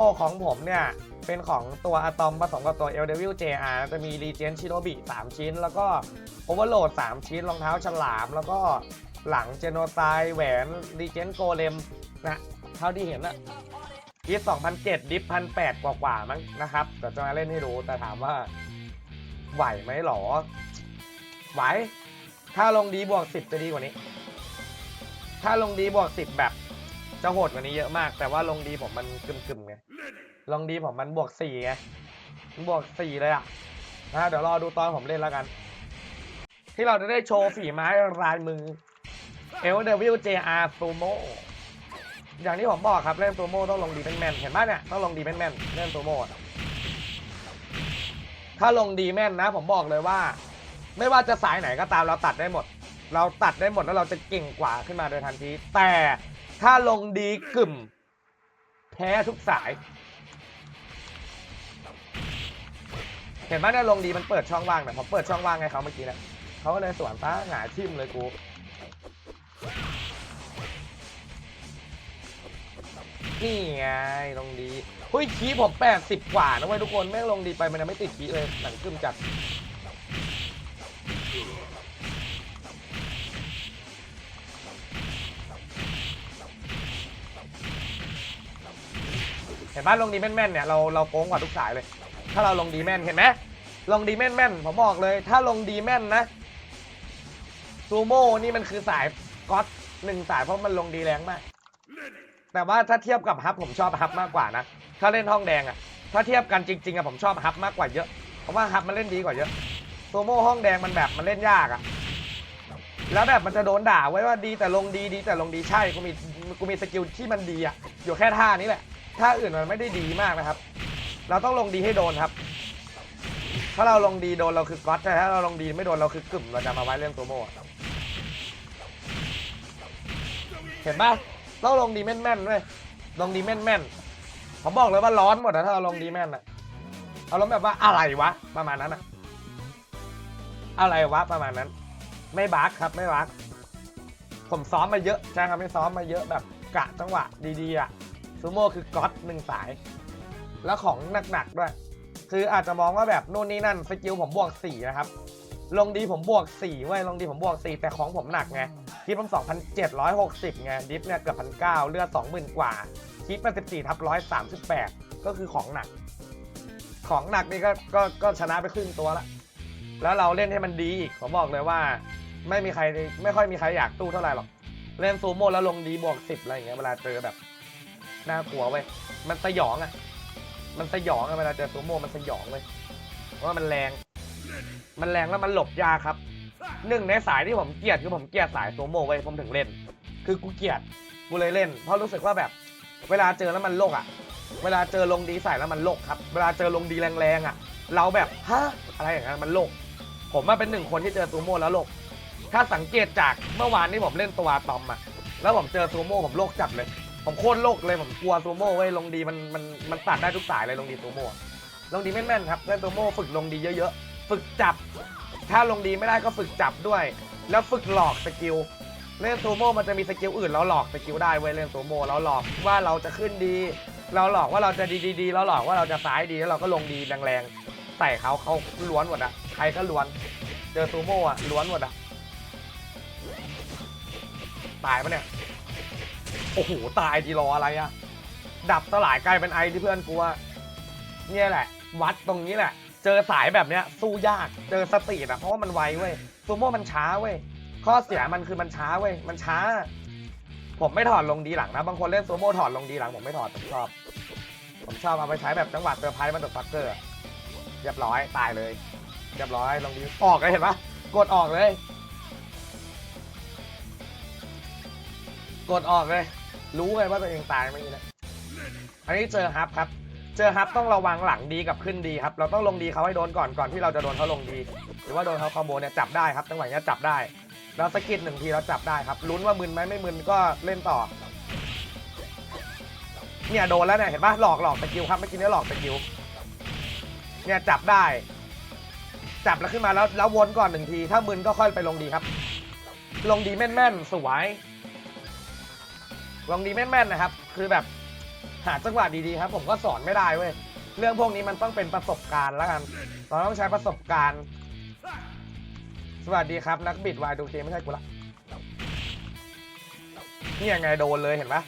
โอของผมเนี่ย เป็นของตัวอะตอมผสมกับตัว l d e v i l JR จะมี Regen Shinobi 3ชิ้น แล้วก็ Overload 3ชิ้นรองเท้าฉลาม แล้วก็หลังเจโนไซแหวน Regen Golem นะเท่าที่เห็นนะอีท2007 ดิฟ1,800กว่ากว่าๆมั้งนะครับเดี๋ยวจะมาเล่นให้ดูแต่ถามว่า ไหวไหมหรอ ไหว ถ้าลงดีบวก 10 จะดีกว่านี้ ถ้าลงดีบวก 10 แบบ จะโหดกว่านี้เยอะมาก แต่ว่าลงดีผมมันกึมๆไงลงดีผมมันบวกสี่ไงบวกสี่เลยอะนะเดี๋ยวรอดูตอนผมเล่นแล้วกัน ที่เราจะได้โชว์ฝีไม้ลายมือเอลเดวิลเจอาร์ซูโมอย่างที่ผมบอกครับเล่นซูโม่ต้องลงดีแม่นๆเห็นป่ะเนี่ยต้องลงดีแม่นๆเล่นซูโม่ถ้าลงดีแม่นนะ ผมบอกเลยว่า ไม่ว่าจะสายไหนก็ตามเราตัดได้หมด เราตัดได้หมดแล้วเราจะเก่งกว่าขึ้นมาโดยทันทีแต่ ถ้าลงดีกึ่ม แพ้ทุกสาย เห็นไหมเนี่ยลงดีมันเปิดช่องว่างเนี่ยผมเปิดช่องว่างให้เขาเมื่อกี้นะเขาก็เลยสวนฟ้าหงายทิ่มเลยกูนี่ไงลงดีเฮ้ยคีผมแปดสิบกว่านะเว้ยทุกคนแม่งลงดีไปมันยังไม่ติดคีเลยหนังกึมจัด ห็นปะลงดีแม่นๆเนี่ยเราเราโกงกว่าทุกสายเลย ถ้าเราลงดีแม่นเห็นไหมลงดีแม่นๆผมบอกเลย ถ้าลงดีแม่นนะซูโม่นี่มันคือสายก๊อตหนึ่งสายเพราะมันลงดีแรงมาก แต่ว่าถ้าเทียบกับฮับผมชอบฮับมากกว่านะ ถ้าเล่นห้องแดงอะถ้าเทียบกันจริงๆอะผมชอบฮับมากกว่าเยอะ เพราะว่าฮับมันเล่นดีกว่าเยอะซูโม่ห้องแดงมันแบบมันเล่นยากอะแล้วแบบมันจะโดนด่าไว้ว่าดีแต่ลงดีดีแต่ลงดีใช่กูมีกูมีสกิลที่มันดีอะอยู่แค่ท่านี้แหละ ท่าอื่นมันไม่ได้ดีมากนะครับ เราต้องลงดีให้โดนครับ ถ้าเราลงดีโดนเราคือก๊อตแต่ถ้าเราลงดีไม่โดนเราคือกึ่มเราจะมาไว้เล่นตัวโม่เห็นปะต้องลงดีแม่นๆด้วยลงดีแม่นๆผมบอกเลยว่าร้อนหมดนะถ้าเราลงดีแม่นอะเอาลงแบบว่าอะไรวะประมาณนั้นอะอะไรวะประมาณนั้น ไม่บักครับไม่บักผมซ้อมมาเยอะใช่ครับไม่ซ้อมมาเยอะแบบกะจังหวะดีๆอะ ซูโม่คือก๊อตหนึ่งสาย แล้วของหนักๆด้วย คืออาจจะมองว่าแบบนู่นนี่นั่นสกิลผมบวกสี่นะครับ ลงดีผมบวกสี่เว้ยลงดีผมบวกสี่แต่ของผมหนักไงคิดผมสองพันเจ็ดร้อยหกสิบไงดิฟเนี่ยเกือบพันเก้าเลือดสองหมื่นกว่าคิดมาสิบสี่ทับร้อยสามสิบแปดก็คือของหนัก ของหนักนี่ก็ก็ก็ชนะไปครึ่งตัวละแล้วเราเล่นให้มันดีอีกผมบอกเลยว่า ไม่มีใครไม่ค่อยมีใครอยากตู้เท่าไหร่หรอกเล่นซูโม่แล้วลงดีบวกสิบอะไรอย่างเงี้ยเวลาเจอแบบ น่ากลัวเว้ย มันสยองอะ่ะ มันสยองอะเวลาเจอซูโม่ มันสยองเว้ยเพราะว่ามันแรง มันแรงแล้วมันหลบยากครับ หนึ่งในสายที่ผมเกลียดคือผมเกลียดสายซูโม่เว้ยผมถึงเล่น คือกูเกลียด กูเลยเล่น เพราะรู้สึกว่าแบบ เวลาเจอแล้วมันโลกอะ่ะ เวลาเจอลงดีใส่แล้วมันโลกครับ เวลาเจอลงดีแรงๆอะ่ะ เราแบบฮะอะไรอย่างเงี้ยมันโลก ผมมาเป็นหนึ่งคนที่เจอซูโม่แล้วโลก ถ้าสังเกตจากเมื่อวานที่ผมเล่นตัวตอมอะแล้วผมเจอซูโม่ผมโลกจัดเลย ผมโคตรโลกเลยผมกลัวซูโม่เว้ยลงดีมันมันมันตัดได้ทุกสายเลยลงดีซูโม่ลงดีแม่นๆครับเล่นซูโม่ฝึกลงดีเยอะๆ ฝึกจับ ถ้าลงดีไม่ได้ก็ฝึกจับด้วย แล้วฝึกหลอกสกิลเล่นซูโม่มันจะมีสกิลอื่นเราหลอกสกิลได้เว้ยเล่นซูโม่เราหลอกว่าเราจะขึ้นดี เราหลอกว่าเราจะดีดีๆเราหลอกว่าเราจะซ้ายดีแล้วเราก็ลงดีแรงๆใส่เขาเขาล้วนหมดอะใครก็ล้วน เจอซูโม่อะล้วนหมดอะตายปะเนี่ย โอ้โห ตายดีรออะไรอะดับสลายกลายเป็นไอที่เพื่อนกูว่าเนี่ยแหละ วัดตรงนี้แหละ เจอสายแบบเนี้ย สู้ยาก เจอสตรีทอะเพราะว่ามันไวเว้ยซูโม่มันช้าเว้ย ข้อเสียมันคือมันช้าเว้ย มันช้า ผมไม่ถอดลงดีหลังนะ บางคนเล่นซูโม่ถอดลงดีหลังผมไม่ถอดผมชอบ ผมชอบเอาไปใช้แบบจังหวะเซอร์ไพรส์มันตกฟักเกอร์เรียบร้อยตายเลยเรียบร้อยลงดีออกเลยเห็นปะกดออกเลย กดออกเลย รู้เลยว่าตัวเองตายเมื่อกี้นะอันนี้เจอฮับครับ เจอฮับต้องระวังหลังดีกับขึ้นดีครับ เราต้องลงดีเขาให้โดนก่อนก่อนที่เราจะโดนเขาลงดี หรือว่าโดนเขาคอมโบเนี่ยจับได้ครับจังหวะเนี้ยจับได้แล้วสกิดหนึ่งทีเราจับได้ครับลุ้นว่ามึนไหมไม่มึนก็เล่นต่อ เนี่ยโดนแล้วเนี่ยเห็นปะหลอกหลอกสกิลครับเมื่อกี้เนี่ยหลอกสกิลเนี่ยจับได้ จับแล้วขึ้นมาแล้วแล้ววนก่อนหนึ่งที ถ้ามึนก็ค่อยไปลงดีครับ ลงดีแม่นๆสวย ลงดีแม่นๆนะครับ คือแบบหาจังหวะดีๆครับ ผมก็สอนไม่ได้เว้ยเรื่องพวกนี้มันต้องเป็นประสบการณ์แล้วกันเราต้องใช้ประสบการณ์ สวัสดีครับ นักบิดวายดูเกมไม่ใช่กูละนี่ยังไงโดนเลยเห็นปะ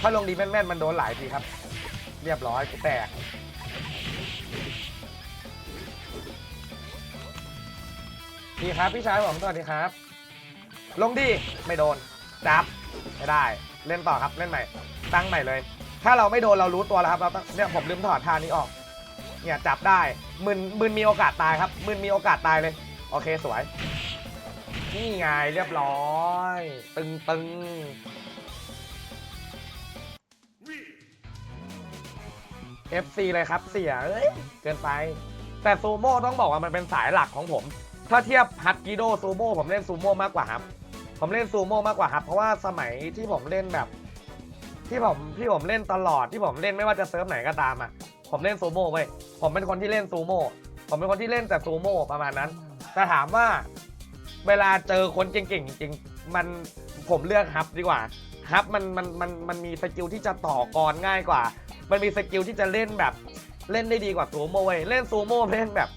ถ้าลงดีแม่นๆมันโดนหลายทีครับ เรียบร้อยกูแตก ดีครับพี่ชายผมสวัสดีครับ ลงดีไม่โดนจับไม่ได้ เล่นต่อครับเล่นใหม่ ตั้งใหม่เลย ถ้าเราไม่โดนเรารู้ตัวแล้วครับเราต้องเนี่ยผมลืมถอดท่านี้ออก เนี่ยจับได้มึนมึนมีโอกาสตายครับมึนมีโอกาสตายเลย โอเคสวย นี่ไงเรียบร้อย ตึงตึง FC เลยครับเสียเอ้ยเกินไป แต่ซูโม่ต้องบอกว่ามันเป็นสายหลักของผม ถ้าเทียบฮัตกิโดซูโม่ผมเล่นซูโม่มากกว่าครับ ผมเล่นซูโม่มากกว่าครับ เพราะว่าสมัยที่ผมเล่นแบบ ที่ผมที่ผมเล่นตลอดที่ผมเล่นไม่ว่าจะเซิร์ฟไหนก็ตามอะผมเล่นซูโม่เว้ยผมเป็นคนที่เล่นซูโม่ผมเป็นคนที่เล่นแต่ซูโม่ประมาณนั้น แต่ถามว่าเวลาเจอคนเก่งๆจริงๆมันผมเลือกฮับดีกว่าฮับมันมันมันมันมีสกิลที่จะต่อกรง่ายกว่า มันมีสกิลที่จะเล่นแบบเล่นได้ดีกว่าซูโม่เว้ยเล่นซูโม่เล่นแบบ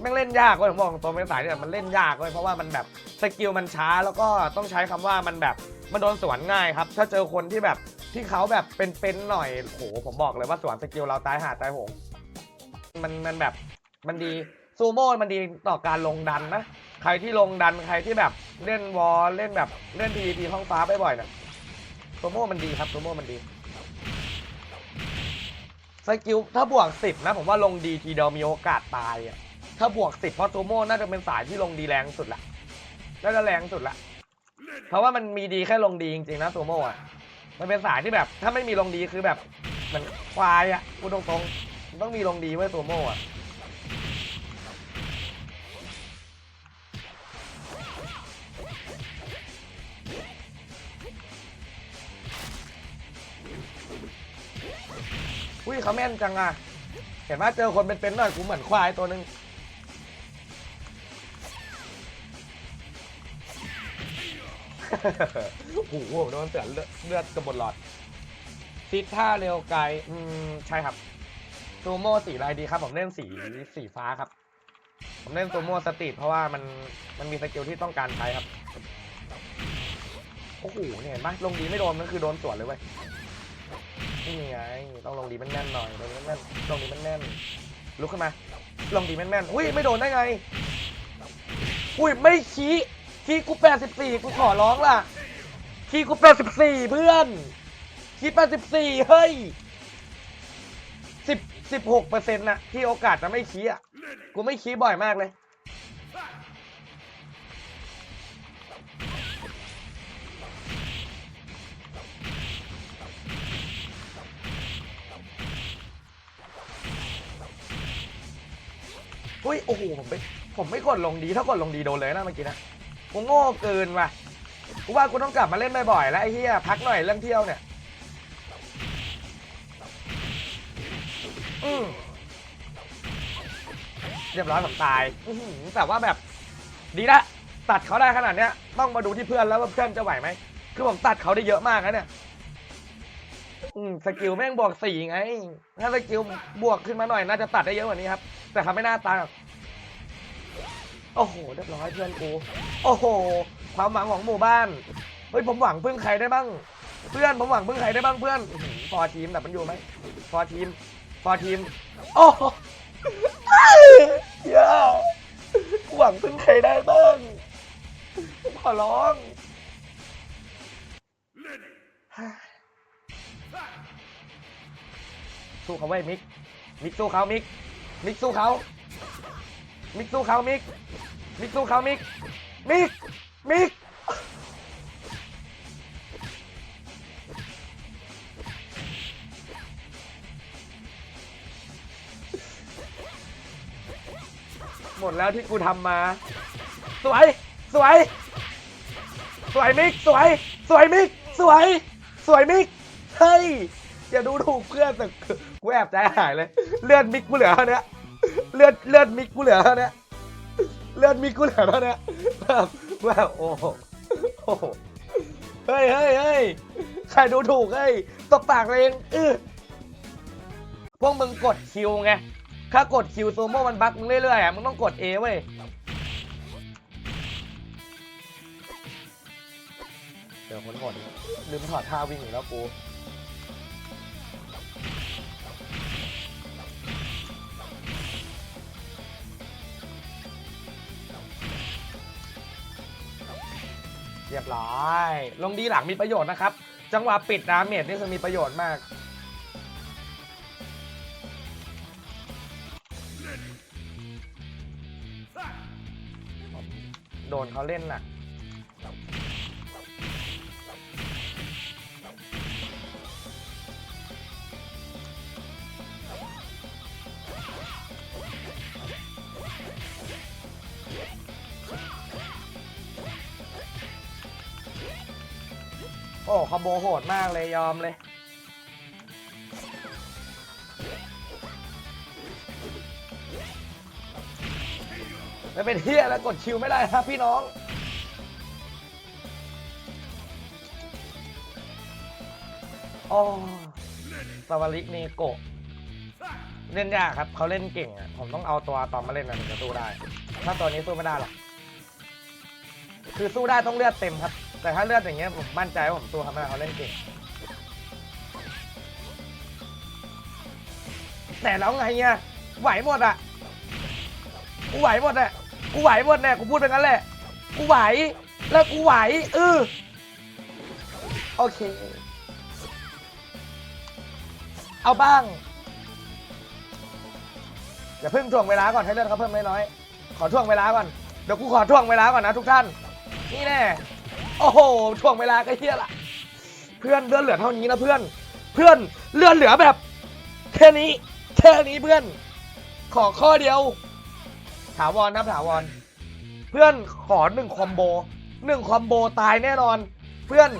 แม่งเล่นยากเว้ยผมบอกตรงเป็นสายเนี่ยมันเล่นยากเว้ยเพราะว่ามันแบบสกิลมันช้าแล้วก็ต้องใช้คำว่ามันแบบมันโดนสวนง่ายครับ ถ้าเจอคนที่แบบที่เขาแบบเป็นๆหน่อยโหผมบอกเลยว่าสวนสกิลเราตายหาตายโหงมันมันแบบมันดีซูโม่มันดีต่อการลงดันนะใครที่ลงดันใครที่แบบเล่นวอลเล่นแบบเล่น PVP ห้องฟ้าบ่อยๆนะซูโม่มันดีครับซูโม่มันดีสกิลถ้าบวกสิบนะผมว่าลงดีทีเดียวมีโอกาสตายอะ ถ้าบวกสิบเพราะซูโม่น่าจะเป็นสายที่ลงดีแรงสุดละน่าจะแรงสุดละเพราะว่ามันมีดีแค่ลงดีจริงๆนะซูโม่อะมันเป็นสายที่แบบ ถ้าไม่มีลงดีคือแบบมันควายอะพูดตรงๆมันต้องมีลงดีไว้ซูโม่อะอุ้ยเขาแม่นจังอะเห็นว่าเจอคนเป็นๆหน่อยกูเหมือนควายตัวหนึ่ง โอ้โหโดนเสือเลือดเลือดกระบนหลอดซิดท่าเร็วไกลอืมใช่ครับซูโม่สีอะไรดีครับ ผมเล่นสีสีฟ้าครับ ผมเล่นซูโม่สตรีทเพราะว่ามันมันมีสกิลที่ต้องการใช้ครับโอ้โหเนี่ยเห็นปะลงดีไม่โดนมันคือโดนสวนเลยเว้ยนี่ไงต้องลงดีแม่นๆหน่อยลงดีแม่นๆลงดีแม่นๆลุกขึ้นมาลงดีแม่นๆอุ้ยไม่โดนได้ไงอุ้ยไม่ขี้ ขี้กูแปดสิบสี่กูขอร้องล่ะขี้กูแปดสิบสี่เพื่อนขี้แปดสิบสี่เฮ้ยสิบสิบหกเปอร์เซ็นต์นะที่โอกาสจะไม่ขี้อะ กูไม่ขี้บ่อยมากเลยอุ้ย โอ้โห ผมไปผมไม่กดลงดี ถ้ากดลงดีโดนเลยนะเมื่อกี้นะ กูโง่เกินว่ะกูว่ากูต้องกลับมาเล่นบ่อยๆแล้วไอ้เหี้ยพักหน่อยเรื่องเที่ยวเนี่ยอืมเรียบร้อยผมตายอื้อหือแต่ว่าแบบดีละตัดเขาได้ขนาดเนี้ยต้องมาดูที่เพื่อนแล้วว่าเพื่อนจะไหวไหมคือผมตัดเขาได้เยอะมากนะเนี่ยอืมสกิลแม่งบวกสี่ไง ถ้าสกิลบวกขึ้นมาหน่อยน่าจะตัดได้เยอะกว่านี้ครับ แต่เขาไม่น่าตาย โอ้โหเรียบร้อยเพื่อนกู โอ้โห ความหวังของหมู่บ้าน เฮ้ยผมหวังพึ่งใครได้บ้าง เพื่อนผมหวังพึ่งใครได้บ้างเพื่อนอื้อหือฟอร์ทีมแต่มันอยู่ไหมฟอร์ทีมฟอร์ทีม โอ้โหเหี้ยหวังพึ่งใครได้บ้างผมขอร้องสู้เขาไว้มิก มิกสู้เขามิก มิกสู้เขา มิกสู้เขามิก มิกสู้เขามิก มิก มิก หมดแล้วที่กูทำมา สวย สวย สวยมิก สวย สวยมิก สวย สวยมิก เฮ้ย อย่าดูถูกเพื่อนแต่กูแอบใจหายเลย เลือดมิกกูเหลือเท่านี้ย ลือดเลือดมิกกูเหลือเท่าเนี้ยเลือดมิกกูเหลือเท่าเนี้ยแบบแบบโอ้โหโอ้โหเฮ้ยเฮ้ยเฮ้ยใครดูถูกเฮ้ยตบปากตัวเองอื้อพวกมึงกดคิวไงถ้ากดคิวซูโม่มันบักมึงเรื่อยๆอะมึงต้องกด A เว้ยเดี๋ยวคนหดลืมถอดท่าวิ่งอีกแล้วกู เรียบร้อย ลงดีหลังมีประโยชน์นะครับ จังหวะปิดดาเมจนี่คือมีประโยชน์มาก โดนเขาเล่นน่ะ อ้คอมโบโหดมากเลยยอมเลย ไม่เป็นเฮียแล้วกดคิวไม่ได้ครับพี่น้อง โอ้สวาริกเนโกะเล่นยากครับ เขาเล่นเก่งอะ ผมต้องเอาตัวตอนมาเล่นนะถึงจะสู้ได้ ถ้าตัวนี้สู้ไม่ได้หรอก คือสู้ได้ต้องเลือดเต็มครับ แต่ถ้าเลือดอย่างเงี้ยผมมั่นใจว่าผมสู้เขาได้เขาเล่นเก่ง แต่แล้วไงเนี่ยไหวหมดอะ กูไหวหมดแหละกูไหวหมดแน่กูพูดไปงั้นแหละ กูไหว แล้วกูไหวเออโอเค เอาบ้าง อย่าเพิ่งถ่วงเวลาก่อนให้เลือดเขาเพิ่มน้อยๆขอถ่วงเวลาก่อน เดี๋ยวกูขอถ่วงเวลาก่อนนะทุกท่าน นี่แน่โอ้โหถ่วงเวลาก็เฮียละเพื่อนเลือดเหลือเท่านี้นะเพื่อน เพื่อนเลือดเหลือแบบแค่นี้แค่นี้เพื่อน ขอข้อเดียว ถาวรครับถาวร เพื่อนขอหนึ่งคอมโบหนึ่งคอมโบตายแน่นอน เพื่อน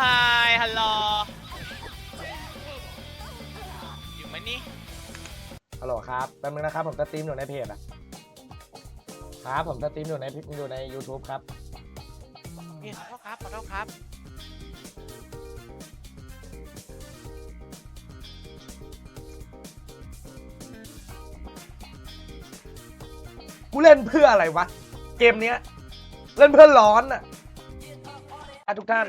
ฮายฮัลโหลอยู่ไหมนี่ ฮัลโหลครับ แป๊บนึงนะครับ ผมสตรีมอยู่ในเพจอะครับ ผมสตรีมอยู่ในอยู่ใน YouTube ครับนี่ขอโทษครับขอโทษครับ กูเล่นเพื่ออะไรวะ เกมเนี้ย เล่นเพื่อร้อนอะอะทุกท่าน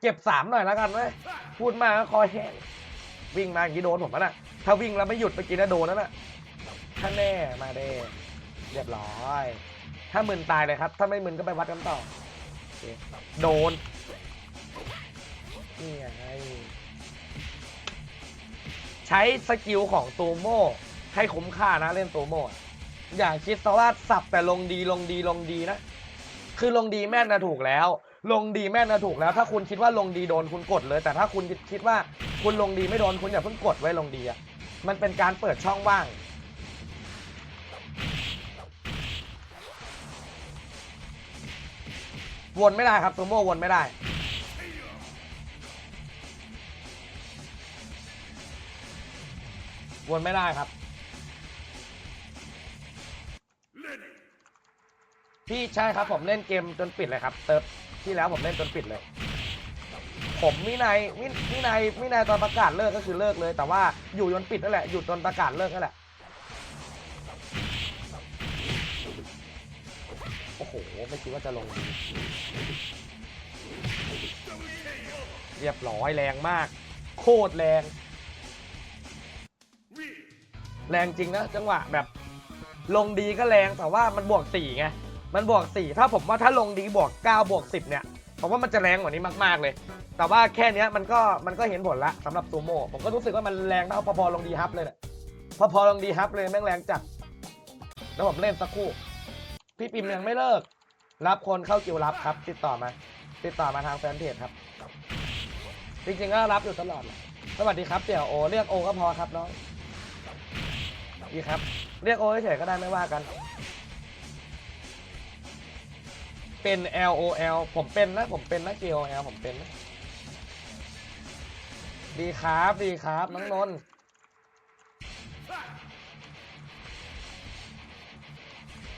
เก็บสามหน่อยแล้วกันเว้ย พูดมากก็คอแห้งวิ่งมาอย่างนี้โดนผมปะน่ะ ถ้าวิ่งแล้วไม่หยุดเมื่อกี้นะโดนนั่นน่ะถ้าแน่มาเด้เรียบร้อย ถ้ามึนตายเลยครับ ถ้าไม่มึนก็ไปวัดกันต่อโอโดนนี่ไงใช้สกิลของตูโม่ให้คุ้มค่านะเล่นตูโม่อย่าคิดซะว่าสับแต่ลงดีลงดีลงดีนะ คือลงดีแม่นนะถูกแล้ว ลงดีแม่นนะถูกแล้ว ถ้าคุณคิดว่าลงดีโดนคุณกดเลย แต่ถ้าคุณคิดว่าคุณลงดีไม่โดนคุณอย่าเพิ่งกดไว้ลงดีอะ มันเป็นการเปิดช่องว่าง วนไม่ได้ครับซูโม่วนไม่ได้ วนไม่ได้ครับ พี่ใช่ครับผมเล่นเกมจนปิดเลยครับ เติร์ฟที่แล้วผมเล่นจนปิดเลย ผมวินัยวิวินัยวินัยตอนประกาศเลิกก็คือเลิกเลย แต่ว่าอยู่จนปิดนั่นแหละอยู่จนประกาศเลิกนั่นแหละโอ้โหไม่คิดว่าจะลงดีเรียบร้อยแรงมาก โคตรแรง แรงจริงนะจังหวะแบบ ลงดีก็แรงแต่ว่ามันบวกสี่ไงมันบวกสี่ถ้าผมว่าถ้าลงดีบวกเก้าบวกสิบเนี่ยผมว่ามันจะแรงกว่านี้มากๆเลย แต่ว่าแค่เนี้ยมันก็มันก็เห็นผลละสำหรับซูโม่ผมก็รู้สึกว่ามันแรงเท่าพอๆลงดีฮับเลยแหละพอๆลงดีฮับเลยแม่งแรงจัดแล้วผมเล่นสักครู่ พี่ปิมยังไม่เลิก รับคนเข้าคิวรับครับ ติดต่อมา ติดต่อมาทางแฟนเพจครับ จริงๆก็รับอยู่ตลอดแหละสวัสดีครับเสี่ยวโอเรียกโอก็พอครับน้องดีครับ เรียกโอเฉยก็ได้ไม่ว่ากัน เป็น L O L ผมเป็นนะผมเป็นนะ G O L ผมเป็นนะ ดีครับดีครับน้องนนท์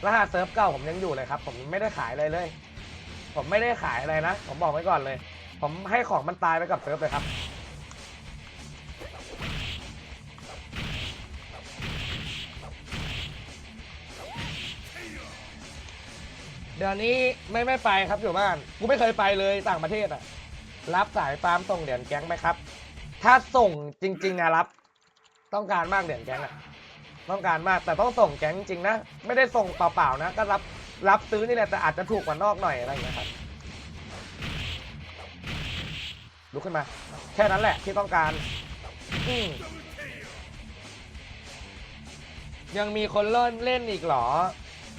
รหัสเซิร์ฟเก่าผมยังอยู่เลยครับ ผมไม่ได้ขายอะไรเลย ผมไม่ได้ขายอะไรนะ ผมบอกไว้ก่อนเลย ผมให้ของมันตายไปกับเซิร์ฟเลยครับ เดี๋ยวนี้ไม่ไม่ไปครับอยู่บ้าน กูไม่เคยไปเลยต่างประเทศอะ รับสายฟาร์มส่งเหรียญแก๊งไหมครับ ถ้าส่งจริงๆอะรับ ต้องการมากเหรียญแก๊งอะต้องการมากแต่ต้องส่งแก๊งจริงๆนะ ไม่ได้ส่งเปล่าๆนะ ก็รับรับซื้อนี่แหละแต่อาจจะถูกกว่านอกหน่อยอะไรอย่างเงี้ยครับลุกขึ้นมา แค่นั้นแหละที่ต้องการยังมีคนเล่นเล่นอีกเหรอ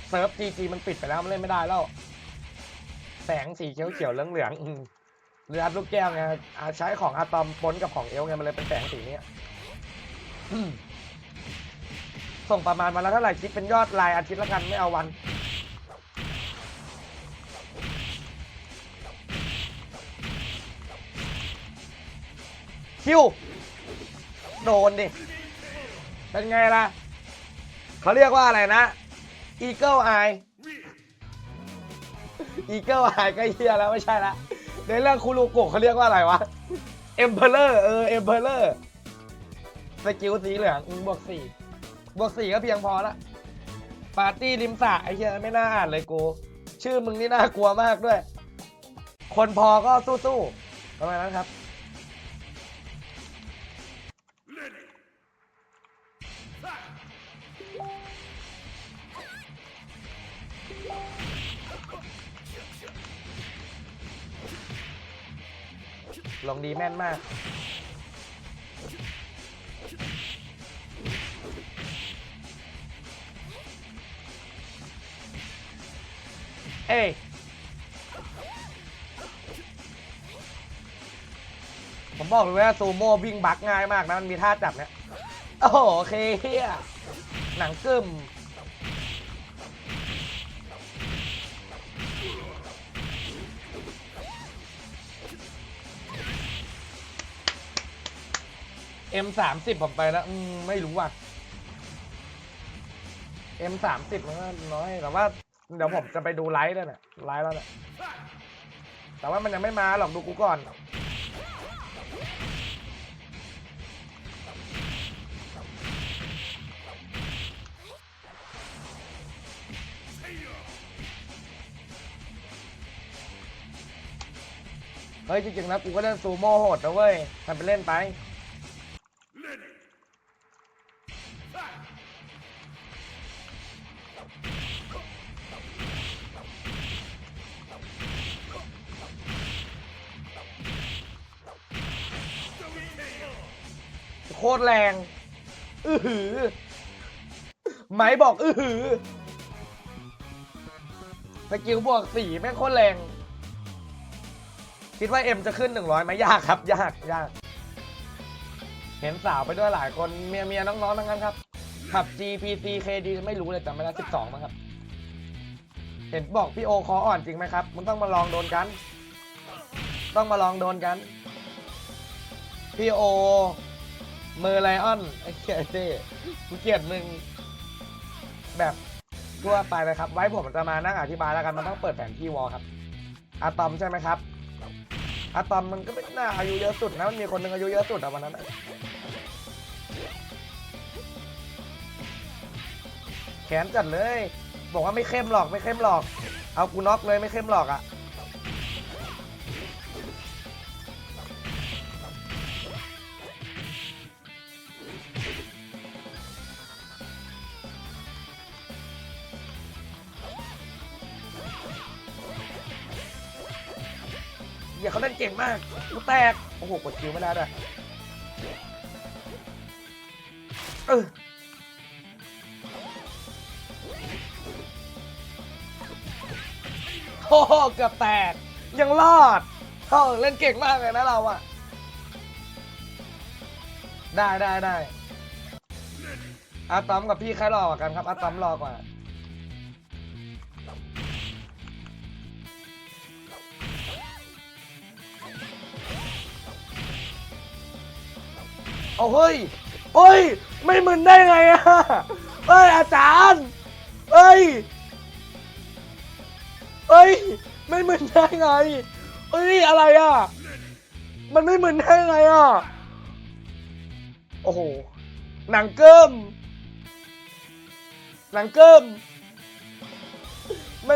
เซิร์ฟจีจีมันปิดไปแล้วมันเล่นไม่ได้แล้ว แสงสีเขียวเขียวๆเหลืองเหลืองๆอืม เรืออัพลูกแก้วไงอ่าใช้ของอะตอมปนกับของเอลไงมันเลยเป็นแสงสีเนี้ยส่งประมาณวันละเท่าไหร่คิดเป็นยอดรายอาทิตย์ละกันไม่เอาวัน คิว โดนดิ เป็นไงล่ะ เขาเรียกว่าอะไรนะ Eagle Eye Eagle Eye ก็เฮียแล้วไม่ใช่ละ ในเรื่องคูรูโกะเขาเรียกว่าอะไรวะเอ็มเพลเลอร์เออเอ็มเพลเลอร์สกิลสีเหลืองอืมบวกสี่บวกสี่ก็เพียงพอละปาร์ตี้ริมสระไอ้เหี้ยไม่น่าอ่านเลยกู ชื่อมึงนี่น่ากลัวมากด้วย คนพอก็สู้ๆประมาณนั้นครับ แม่นมาก เอ้ยผมบอกเลยว่าซูโม่วิ่งบักง่ายมากนะ มันมีท่าจับเนี่ย โอ้โหเคเฮียหนังกึม เอ็มสามสิบผมไปแล้วอืมไม่รู้ว่ะเอ็มสามสิบมันก็น้อย แต่ว่า เดี๋ยวผมจะไปดูไลฟ์ด้วเนี่ยไลฟ์แล้วเนี่ยแต่ว่ามันยังไม่มาหรอกดูกูก่อน เฮ้ยจริงๆแล้วกูก็เล่นซูโม่โหดนะเว้ยทำไปเล่นไป หือไหมบอกอือหือ สกิลบวกสี่แม่งโคตรแรง คิดว่าเอ็มจะขึ้นหนึ่งร้อยไหมยากครับ ยากยาก เห็นสาวไปด้วยหลายคนเมียเมียน้องๆทั้งนั้นครับ ขับ GPC KD ไม่รู้เลยจำไม่ได้สิบสองมั้งครับ เห็นบอกพี่โอคออ่อนจริงไหมครับ มันต้องมาลองโดนกัน ต้องมาลองโดนกัน พี่โอ เมอร์ไลออนไอ้เกียเต้กูเกลียดมึง แบบทั่วไปเลครับ ไว้ผมจะมานั่งอธิบายแล้วกันมันต้องเปิดแผนที่วอลครับอะตอมใช่ไหมครับอะตอมมันก็ไม่น่าอายุเยอะสุดนะมันมีคนหนึ่งอายุเยอะสุดอะวันนั้นอะแขนจัดเลย บอกว่าไม่เข้มหรอกไม่เข้มหรอก เอากูน็อกเลยไม่เข้มหรอกอะ แตก โอ้โห กดคิวไม่ได้ด้วยเออโอ้โหเกือบแตก ยังรอดเออเล่นเก่งมากเลยนะเราอะได้ได้ได้อาตอมกับพี่ใครรอกว่ากันครับอาตอมรอกว่า เอาเฮ้ยเฮ้ย ไม่มึนได้ไงอะเฮ้ย อาจารย์เฮ้ยเอ้ย ไม่มึนได้ไงเอ้ย อะไรอะมันไม่มึนได้ไงอะโอ้โห หนังเกิมหนังเกิม